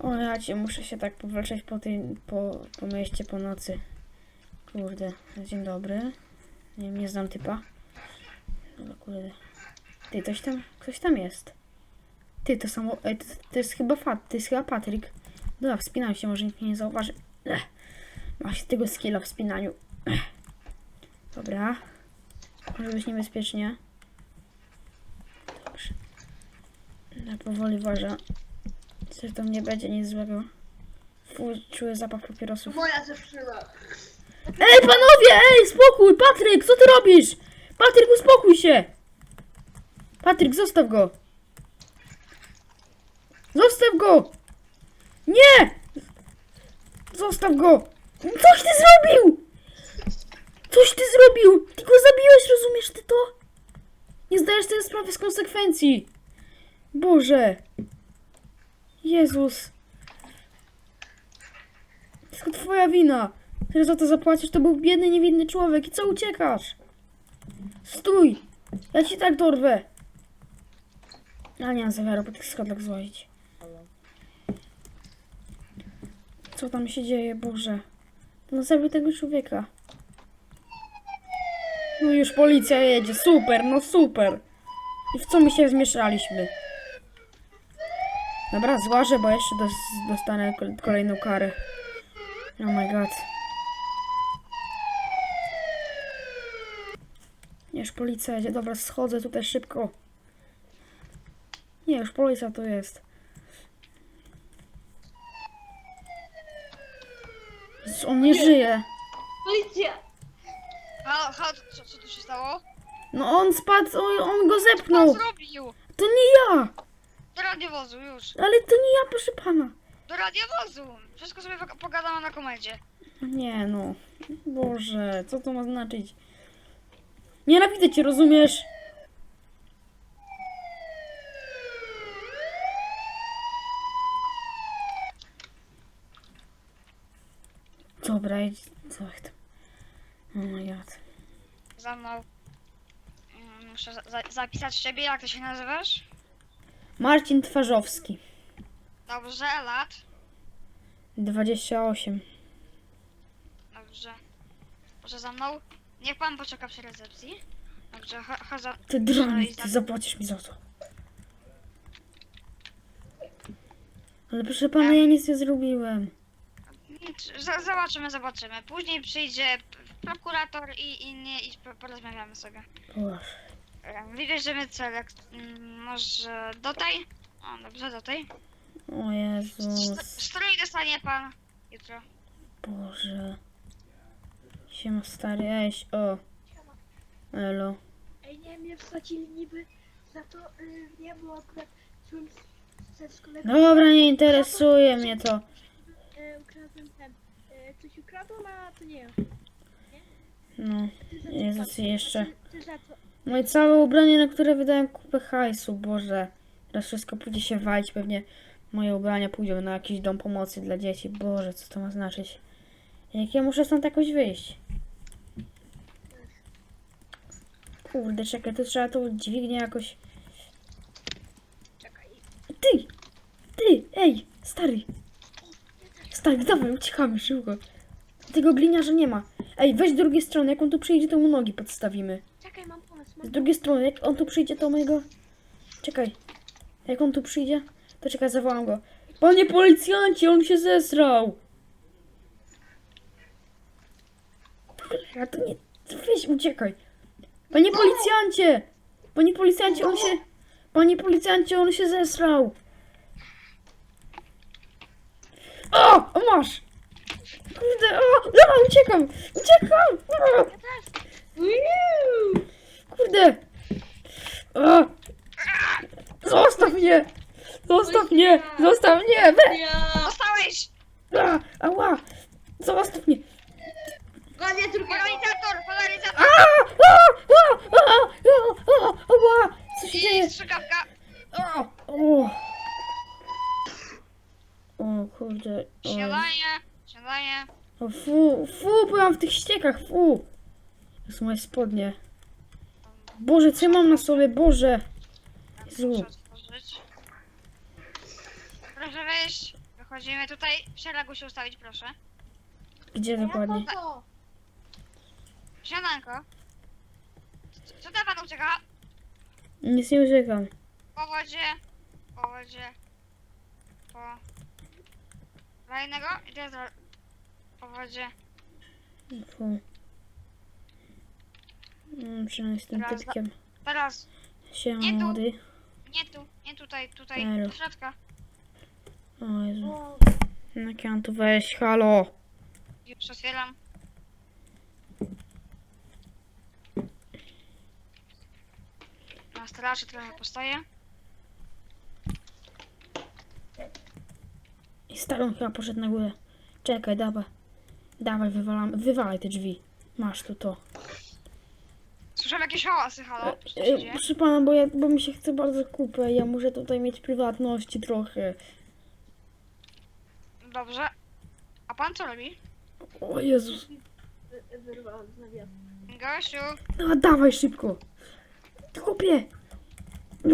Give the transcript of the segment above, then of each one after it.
O ja cię muszę się tak powleczeć po, tej, po, po mieście po nocy. Kurde, dzień dobry. Nie, nie znam typa. No kurde. Ty, ktoś tam, ktoś tam jest. Ty, to samo, ej, to, to jest chyba Fat, to jest chyba Patryk. Dobra, wspinam się, może nikt mnie nie zauważy. Ech. Ma się tego skilla w wspinaniu. Ech. Dobra. Może być niebezpiecznie. Dobrze. Ja powoli ważę. Coś tam nie będzie nic złego. Fu, czuję zapach papierosów. Moja zepsuła. Ej, panowie, ej, spokój! Patryk, co ty robisz? Patryk, uspokój się! Patryk, zostaw go! Zostaw go! Nie! Zostaw go! Coś ty zrobił! Coś ty zrobił! Ty go zabiłeś, rozumiesz ty to? Nie zdajesz sobie sprawy z konsekwencji! Boże! Jezus! Tylko twoja wina! Ty za to zapłacisz, to był biedny, niewinny człowiek i co uciekasz? Stój! Ja ci tak dorwę! Ja nie mam zamiaru po tych schodach złazić. Co tam się dzieje, Boże? No zabił tego człowieka. No już policja jedzie, super, no super! I w co my się zmieszaliśmy? Dobra, złażę, bo jeszcze dos dostanę kol- kolejną karę. Oh my god. Nie, już policja jedzie. Dobra, schodzę tutaj szybko. Nie, już policja tu jest. Jezus, On nie żyje. Policja! Halo, halo, co, co tu się stało? No on spadł, on, on go Co zepchnął. zrobił? To nie ja. Do radiowozu, już. Ale to nie ja, proszę pana. Do radiowozu. Wszystko sobie poga- pogadamy na komendzie. Nie no. Boże, co to ma znaczyć? Nienawidzę cię, rozumiesz? Dobra, idź. Co tam? Oh my god. Za mną. Mm, Muszę za za zapisać siebie, jak ty się nazywasz? Marcin Twarzowski. Dobrze, lat. 28. Dobrze. Proszę za mną. Niech pan poczeka przy recepcji. Dobrze, za... Ty drogi, ty zapłacisz mi za to. Ale proszę pana, ja nic nie zrobiłem. Nic, za- Zobaczymy, zobaczymy. Później przyjdzie p- prokurator i inni i po- porozmawiamy sobie. Boże. Em, Wybierzemy cel, jak- mm, może do tej? O, dobrze, do tej. O Jezus. Strój dostanie pan jutro. Boże. Siema stary, eś, o. Elo. Ej, nie, mnie wsadzili niby za to, y, nie, bo akurat czułem z- ze z kolegą. Dobra, nie interesuje mnie to. Y, ukradłem ten. Y, coś ukradłem, a to nie ja. No. Ty za co Jezus, jeszcze. Ty, ty za co? Moje całe ubranie, na które wydałem kupę hajsu, Boże. Teraz wszystko pójdzie się walić, pewnie moje ubrania pójdą na jakiś dom pomocy dla dzieci. Boże, co to ma znaczyć? Jak ja muszę stąd jakoś wyjść? Kurde, czekaj, to trzeba tą dźwignię jakoś... Ty! Ty! Ej! Stary! Stary, dawaj, uciekamy szybko. Tego gliniarza nie ma. Ej, weź z drugiej strony, jak on tu przyjdzie, to mu nogi podstawimy. Czekaj, mam pomysł. Z Mam... drugiej strony, jak on tu przyjdzie, to mojego... Czekaj. Jak on tu przyjdzie, to czekaj, zawołam go. Panie policjancie, on się zesrał! Ja to nie... Weź, uciekaj. Panie policjancie! Panie policjancie, on się... Panie policjancie, on się zesrał! O! O, masz! Kurde, o! Dobra, uciekam! Uciekam! O! Kurde! O! Zostaw mnie! Zostaw mnie! Zostaw mnie! We! Dostałeś! A! Ała! Zostaw mnie! Gonię drugiego. Polarizator, polarizator! A! A! A! A! A! A! Ała! Co się I dzieje? strzykawka. O! O kurde. O. Śniadanie, śniadanie. O, fu, fu, byłam w tych ściekach, fu! To są moje spodnie. Boże, co ja mam na sobie, Boże! Jezu. Muszę otworzyć. Proszę wejść. Wchodzimy tutaj. W szeregu się ustawić, proszę. Gdzie dokładnie? Śniadanko. Co- Co tam pan ucieka? Nic nie uciekam. Po wodzie. Po wodzie. Po... Dla innego? I teraz dla- po wodzie. Fu. Mm, przynajmniej z tym Teraz typkiem. Teraz. Siema Nie tu. młody. Nie tu, nie tutaj, tutaj. Elo. Do środka. O Jezu. O, Jak ja mam tu wejść? Halo! Już otwieram. Na straży trochę postoję. Starą chyba poszedł na górę. Czekaj, dawaj. Dawaj, wywalam, wywalaj te drzwi. Masz tu to. Słyszałem jakieś hałasy, halo? Co E, się e, proszę pana, bo, ja, bo mi się chce bardzo kupę. Ja muszę tutaj mieć prywatności trochę. Dobrze. A pan co robi? O Jezus. wy- Wyrwałam z nawiasu. Gosiu, No, dawaj szybko. Chłopie.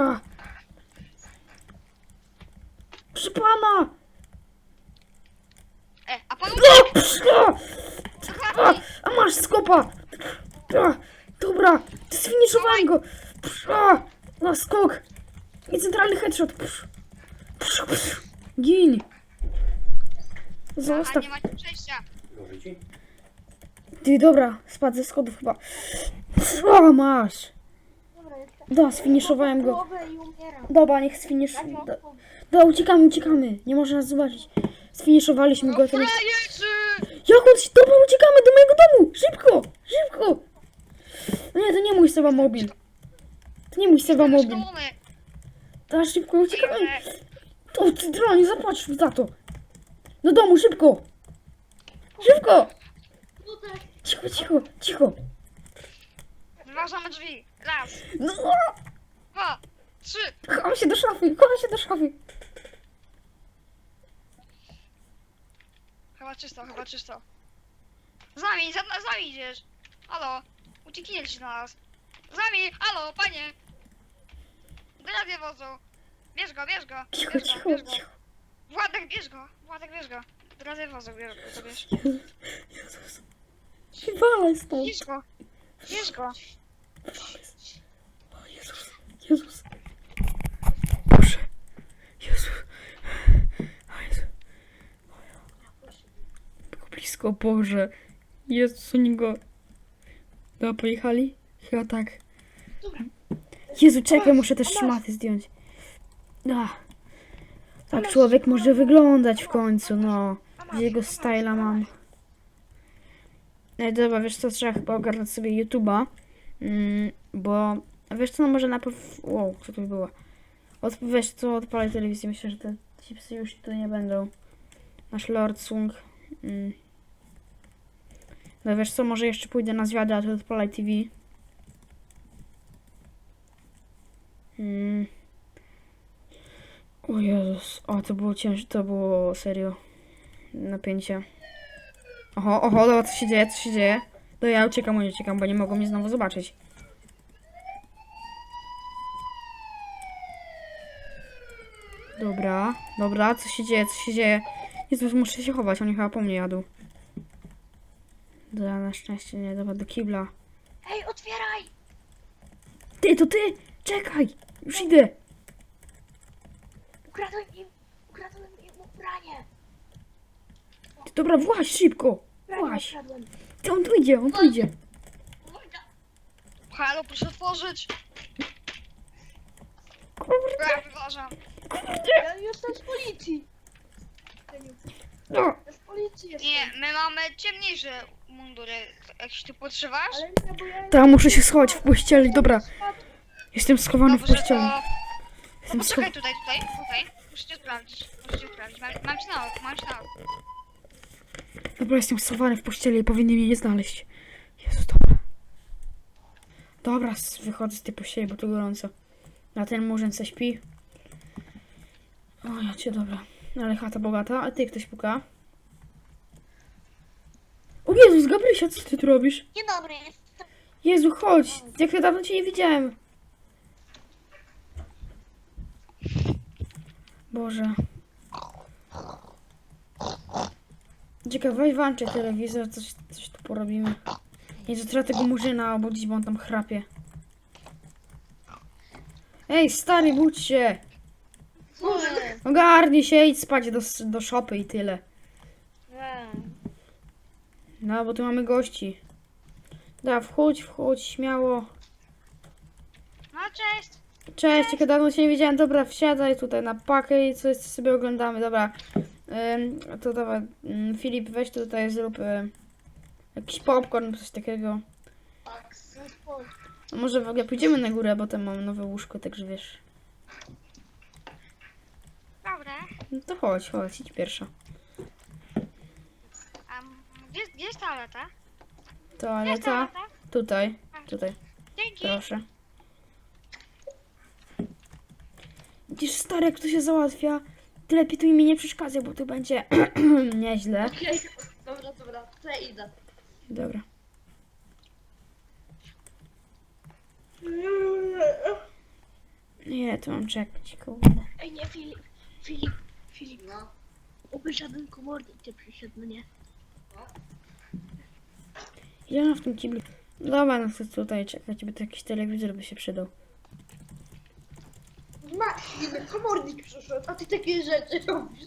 A. Proszę pana. E, a pan O, psz, a. A, masz skopa! A, dobra, sfiniszowałem go! A, na skok! I centralny headshot! Psz, psz, psz, gin! Zostaw! nie macie przejścia. Ty, dobra, spadł ze schodów chyba. A, masz! Da, sfiniszowałem go. Dobra, niech sfinisz... Tak, Da, no, da, uciekamy, uciekamy! Nie może nas zobaczyć. Sfiniszowaliśmy go, to frajerzy! Jak on się... Dobra, uciekamy do mojego domu! Szybko! Szybko! No nie, to nie mój Seba Mobil. To nie mój Seba Mobil. Ta szybko uciekamy. To ty dronie, zapłać za to. Do domu, szybko. Szybko. Cicho, cicho, cicho. Wyważamy drzwi. Raz, No, dwa, trzy. chowam się do szafy, chowam się do szafy. Chyba czysto, chyba czysto. Z nami, za, za nami idziesz. Halo, uciekniecie na nas. Z nami, halo, panie. Grenady wozu. Bierz go, bierz go. Cicho, Bierz go, cicho, bierz go. cicho. Władek, bierz go. Władek, bierz go. Grenady wozu, bierz go, to bierz. Jezus. Wywalaj stąd. Bierz go. Bierz go. O Jezus, Jezus. Boże. Jezus. O Jezu. Było blisko, Boże. Jezus, oni go... Dobra, pojechali? Chyba tak. Dobra. Jezu, czekaj, muszę też szmaty zdjąć. A. Tak człowiek może wyglądać w końcu, no. Jego styla mam. Ej, dobra, wiesz co, trzeba chyba ogarnąć sobie YouTube'a. Mm, bo, wiesz co, no może najpierw... Wow, co to było? Od, wiesz co, odpalaj telewizję, myślę, że te chipsy już tutaj nie będą. Nasz Lord Sung. Mm. No wiesz co, może jeszcze pójdę na zwiady, a tu odpalaj TV. Mm. O Jezus, o to było ciężkie, to było serio napięcie. Oho, oho, dobra, co się dzieje, co się dzieje? To ja uciekam, nie uciekam, bo nie mogą mnie znowu zobaczyć. Dobra, dobra, co się dzieje, co się dzieje? Jezus, muszę się chować, oni chyba po mnie jadą. Dobra, na szczęście nie, dobra, do kibla. Ej, otwieraj! Ty, to ty! Czekaj! Już idę! Ukradłem im, ukradłem im ubranie. Ty, dobra, właź szybko! Ubranie Właź! ukradłem. Ty, on tu idzie, on tu idzie! Uwaga. Halo, proszę otworzyć. Kurde, Ja wyważam. Ja jestem z policji. Ja no! policji. Nie, my mamy ciemniejsze mundury. Jakieś ty podszywasz? Ale nie, bo ja... Ta, muszę się schować w pościeli, dobra. Jestem schowany w Dobrze, pościeli. to... No Jestem poczekaj schowany. tutaj, tutaj, tutaj. Muszę cię sprawdzić. Muszę cię sprawdzić. Mam, mam cię na oku, mam cię na oku. Dobra, jestem schowany w pościeli i powinny mnie nie znaleźć. Jezu, dobra. Dobra, s- wychodzę z tej pościeli, bo tu gorąco. Na ten murzyn se śpi. O, ja cię, dobra. Ale chata bogata, a ty ktoś puka. O Jezus, Gabrysia, co ty tu robisz? Dzień dobry, jestem... Jezu, chodź! Jak ja dawno cię nie widziałem. Boże. Czekaj, weź włączę telewizor, coś, coś tu porobimy. To trzeba tego murzyna obudzić, bo on tam chrapie. Ej, stary, budź się! Ogarnij się, idź spać do, do szopy i tyle. No, bo tu mamy gości. Da, wchodź, wchodź, śmiało. No cześć. Cześć, jak dawno cię nie widziałem. Dobra, wsiadaj tutaj na pakę i coś sobie oglądamy. Dobra, Ym, to dawaj, ym, Filip, weź tu tutaj zrób ym, jakiś popcorn, coś takiego. Tak, spoko. A może w ogóle pójdziemy na górę, bo tam mam nowe łóżko, także wiesz. Dobra. No to chodź, chodź, idź pierwsza. A gdzie, gdzie jest toaleta? Gdzie jest Toaleta, toaleta? tutaj, tutaj, Dzięki. proszę. Widzisz, stary, jak to się załatwia, ty lepiej tu mi nie przeszkadzaj, bo tu będzie nieźle. Okej, dobra, dobra, to ja idę. Dobra. Nie, to mam czekać, kurde. Ej, nie, Filip, Filip, Filip. No. Oby żaden komornik nie przyszedł, no nie? Ja mam w tym kiblu. Dobra, no chcę tutaj czekać, bo to jakiś telewizor by się przydał. Masz, komornik przyszedł, a ty takie rzeczy robisz.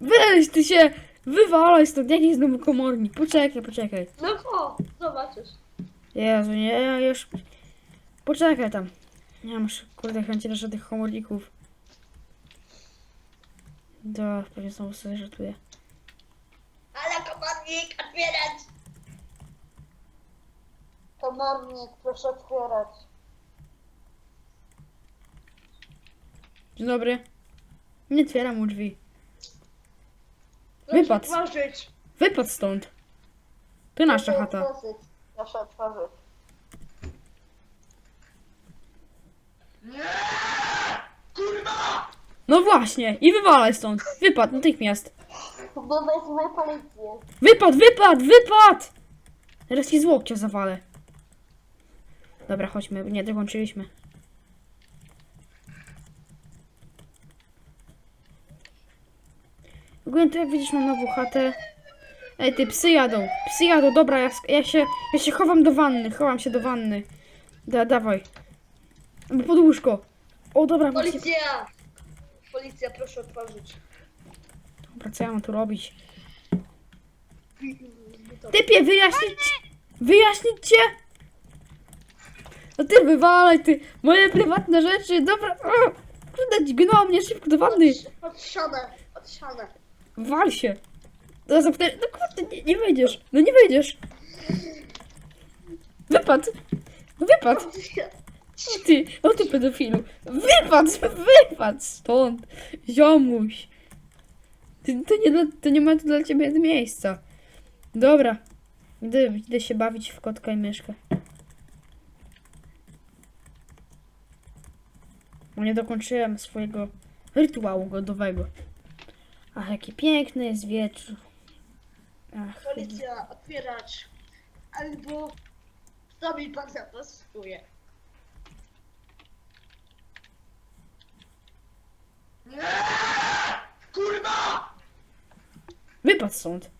Weź ty się! Wywalaj stąd, jaki znowu komornik? Poczekaj, poczekaj. No o, zobaczysz. Jezu, nie, ja już... Poczekaj tam. Nie mam już, kurde, chęci do żadnych komorników. Do, pewnie znowu sobie żartuję. Ale komornik, otwierać! Komornik, proszę otwierać. Dzień dobry. Nie otwieram mu drzwi. Wypadł. otworzyć. Wypadł stąd. To nasza chata. Proszę otworzyć. No właśnie, i wywalaj stąd. Wypadł natychmiast. Bo wezmę policję. Wypadł, wypadł, wypadł! Teraz ci z łokcia zawalę. Dobra, chodźmy, nie dokończyliśmy. W ogóle to jak widzisz mam nową chatę. Ej, ty psy jadą, psy jadą, dobra, ja, ja, się, ja się chowam do wanny, chowam się do wanny. Da, dawaj. Albo pod łóżko. O, dobra, właśnie. Policja! Policja, proszę otworzyć. Dobra, co ja mam tu robić? Typie, wyjaśnić, wyjaśnić cię? No ty wywalaj, ty, moje prywatne rzeczy, dobra, kurde, dźgnęła mnie szybko do wanny, Pod ścianę, pod ścianę. wal się. No, zamknę, no kurde, nie, nie wejdziesz, no nie wejdziesz. Wypadł, no wypadł, ty, o ty pedofilu, wypadł, wypadł stąd, ziomuś. Ty, to, nie, to nie ma tu dla ciebie miejsca. Dobra, idę, idę się bawić w kotka i myszkę. Bo nie dokończyłem swojego rytuału godowego. Ach, jaki piękny jest wieczór. Ach, Policja, otwierać. Albo co mi pan zapastuje. wypadł stąd.